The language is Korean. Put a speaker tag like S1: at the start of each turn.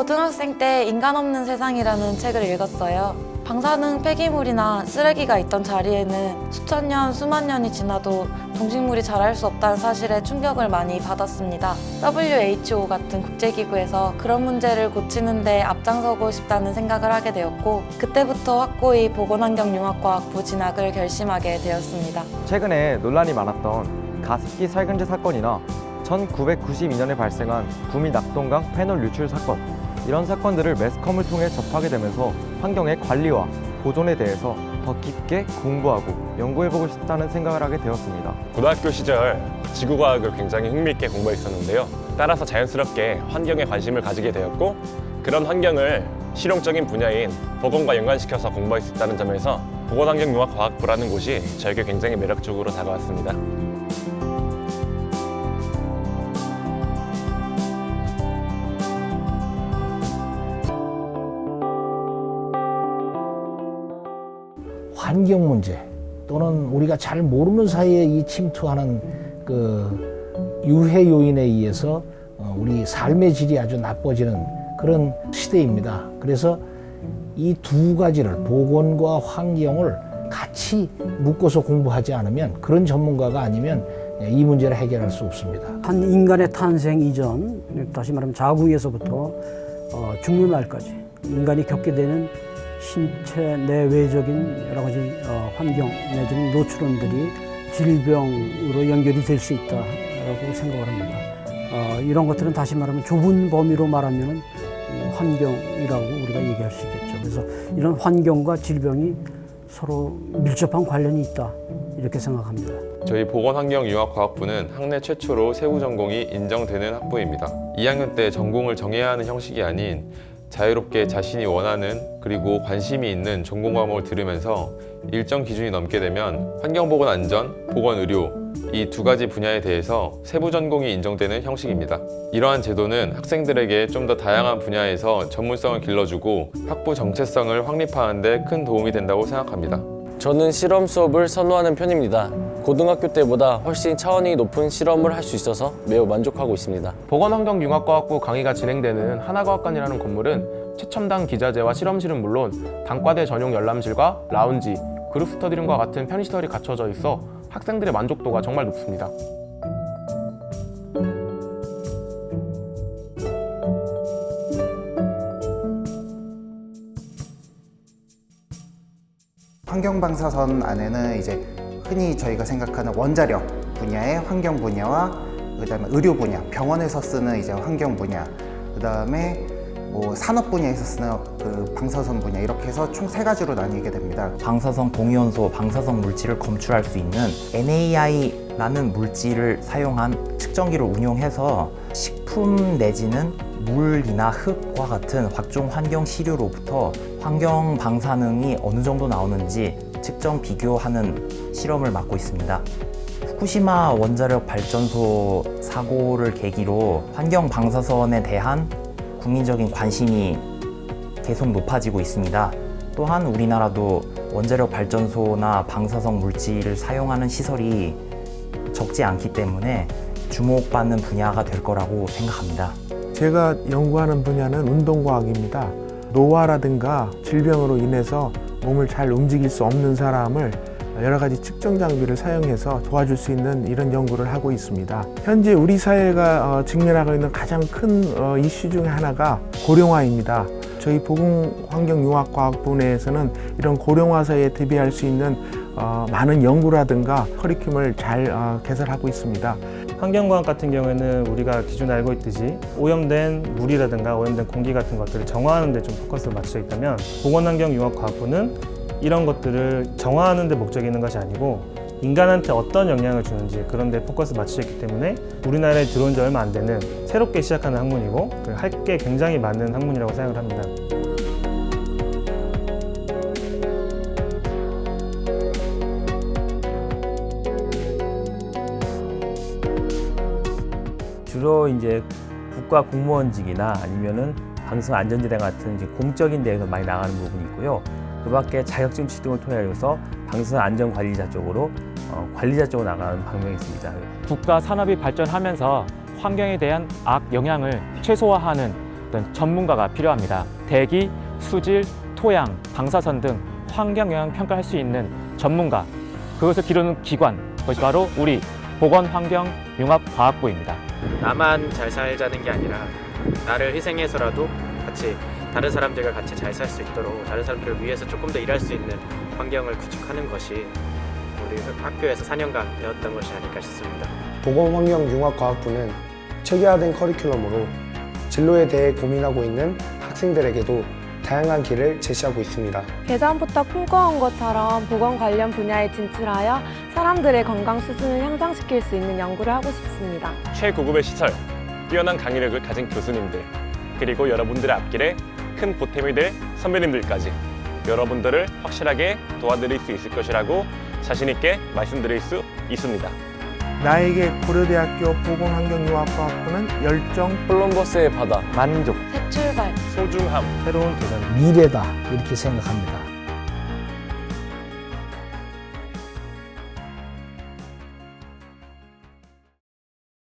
S1: 고등학생 때 인간 없는 세상이라는 책을 읽었어요. 방사능 폐기물이나 쓰레기가 있던 자리에는 수천 년, 수만 년이 지나도 동식물이 자랄 수 없다는 사실에 충격을 많이 받았습니다. WHO 같은 국제기구에서 그런 문제를 고치는데 앞장서고 싶다는 생각을 하게 되었고, 그때부터 확고히 보건환경융합과학부 진학을 결심하게 되었습니다.
S2: 최근에 논란이 많았던 가습기 살균제 사건이나 1992년에 발생한 구미 낙동강 페놀 유출 사건 이런 사건들을 매스컴을 통해 접하게 되면서 환경의 관리와 보존에 대해서 더 깊게 공부하고 연구해보고 싶다는 생각을 하게 되었습니다.
S3: 고등학교 시절 지구과학을 굉장히 흥미있게 공부했었는데요. 따라서 자연스럽게 환경에 관심을 가지게 되었고 그런 환경을 실용적인 분야인 보건과 연관시켜서 공부할 수 있다는 점에서 보건환경융합과학부라는 곳이 저에게 굉장히 매력적으로 다가왔습니다.
S4: 환경 문제 또는 우리가 잘 모르는 사이에 이 침투하는 그 유해 요인에 의해서 어, 우리 삶의 질이 아주 나빠지는 그런 시대입니다. 그래서 이 두 가지를 보건과 환경을 같이 묶어서 공부하지 않으면 그런 전문가가 아니면 이 문제를 해결할 수 없습니다.
S5: 한 인간의 탄생 이전, 다시 말하면 자궁에서부터 어, 죽는 날까지 인간이 겪게 되는 신체 내외적인 여러 가지 어, 환경 내지는 노출원들이 질병으로 연결이 될 수 있다라고 생각을 합니다. 어, 이런 것들은 다시 말하면 좁은 범위로 말하면 환경이라고 우리가 얘기할 수 있겠죠. 그래서 이런 환경과 질병이 서로 밀접한 관련이 있다 이렇게 생각합니다.
S6: 저희 보건환경융합과학부는 학내 최초로 세부 전공이 인정되는 학부입니다. 2학년 때 전공을 정해야 하는 형식이 아닌 자유롭게 자신이 원하는 그리고 관심이 있는 전공 과목을 들으면서 일정 기준이 넘게 되면 환경보건 안전, 보건 의료 이 두 가지 분야에 대해서 세부 전공이 인정되는 형식입니다. 이러한 제도는 학생들에게 좀 더 다양한 분야에서 전문성을 길러주고 학부 정체성을 확립하는 데 큰 도움이 된다고 생각합니다.
S7: 저는 실험 수업을 선호하는 편입니다. 고등학교 때보다 훨씬 차원이 높은 실험을 할 수 있어서 매우 만족하고 있습니다.
S8: 보건환경융합과학부 강의가 진행되는 하나과학관이라는 건물은 최첨단 기자재와 실험실은 물론 단과대 전용 열람실과 라운지, 그룹 스터디룸과 같은 편의시설이 갖춰져 있어 학생들의 만족도가 정말 높습니다.
S9: 환경방사선 안에는 이제 흔히 저희가 생각하는 원자력 분야의 환경 분야와 그다음에 의료 분야, 병원에서 쓰는 이제 환경 분야, 그다음에 뭐 산업 분야에서 쓰는 그 방사선 분야 이렇게 해서 총 세 가지로 나뉘게 됩니다.
S10: 방사성 동위원소 방사성 물질을 검출할 수 있는 NAI라는 물질을 사용한 측정기를 운용해서 식품 내지는 물이나 흙과 같은 각종 환경 시료로부터 환경 방사능이 어느 정도 나오는지 측정 비교하는 실험을 맡고 있습니다. 후쿠시마 원자력 발전소 사고를 계기로 환경 방사선에 대한 국민적인 관심이 계속 높아지고 있습니다. 또한 우리나라도 원자력 발전소나 방사성 물질을 사용하는 시설이 적지 않기 때문에 주목받는 분야가 될 거라고 생각합니다.
S11: 제가 연구하는 분야는 운동과학입니다. 노화라든가 질병으로 인해서 몸을 잘 움직일 수 없는 사람을 여러 가지 측정 장비를 사용해서 도와줄 수 있는 이런 연구를 하고 있습니다. 현재 우리 사회가 어, 직면하고 있는 가장 큰 어, 이슈 중에 하나가 고령화입니다. 저희 보건환경융합과학부 내에서는 이런 고령화사에 대비할 수 있는 어, 많은 연구라든가 커리큘럼을 잘 어, 개설하고 있습니다.
S12: 환경과학 같은 경우에는 우리가 기존에 알고 있듯이 오염된 물이라든가 오염된 공기 같은 것들을 정화하는 데 좀 포커스를 맞춰져 있다면 보건환경융합과학부는 이런 것들을 정화하는 데 목적이 있는 것이 아니고 인간한테 어떤 영향을 주는지 그런 데 포커스 있기 때문에 우리나라에 들어온 지 얼마 안 되는 새롭게 시작하는 학문이고 할 게 굉장히 많은 학문이라고 생각을 합니다.
S13: 주로 이제 국가 공무원직이나 아니면은 방송 안전지대 같은 이제 공적인 데에서 많이 나가는 부분이 있고요. 그 밖에 자격증 취득을 통해서 방송 안전 관리자 쪽으로 어, 관리자 쪽으로 나가는 방향이 있습니다.
S14: 국가 산업이 발전하면서 환경에 대한 악 영향을 최소화하는 어떤 전문가가 필요합니다. 대기, 수질, 토양, 방사선 등 환경 영향 평가할 수 있는 전문가, 그것을 기르는 기관, 그것이 바로 우리 보건환경융합과학부입니다.
S1: 나만 잘 살자는 게 아니라 나를 희생해서라도 같이 다른 사람들과 같이 잘 살 수 있도록 다른 사람들을 위해서 조금 더 일할 수 있는 환경을 구축하는 것이 우리 학교에서 4년간 배웠던 것이 아닐까 싶습니다.
S15: 보건환경융합과학부는 체계화된 커리큘럼으로 진로에 대해 고민하고 있는 학생들에게도 다양한 길을 제시하고 있습니다.
S16: 예전부터 꿈꿔온 것처럼 보건 관련 분야에 진출하여 사람들의 건강 수준을 향상시킬 수 있는 연구를 하고 싶습니다.
S3: 최고급의 시설, 뛰어난 강의력을 가진 교수님들, 그리고 여러분들의 앞길에 큰 보탬이 될 선배님들까지 여러분들을 확실하게 도와드릴 수 있을 것이라고 자신 있게 말씀드릴 수 있습니다.
S11: 나에게 고려대학교 보건환경융합과학부는 열정,
S7: 콜럼버스의 바다,
S17: 만족,
S18: 새 출발,
S3: 소중함,
S12: 새로운 도전,
S4: 미래다 이렇게 생각합니다.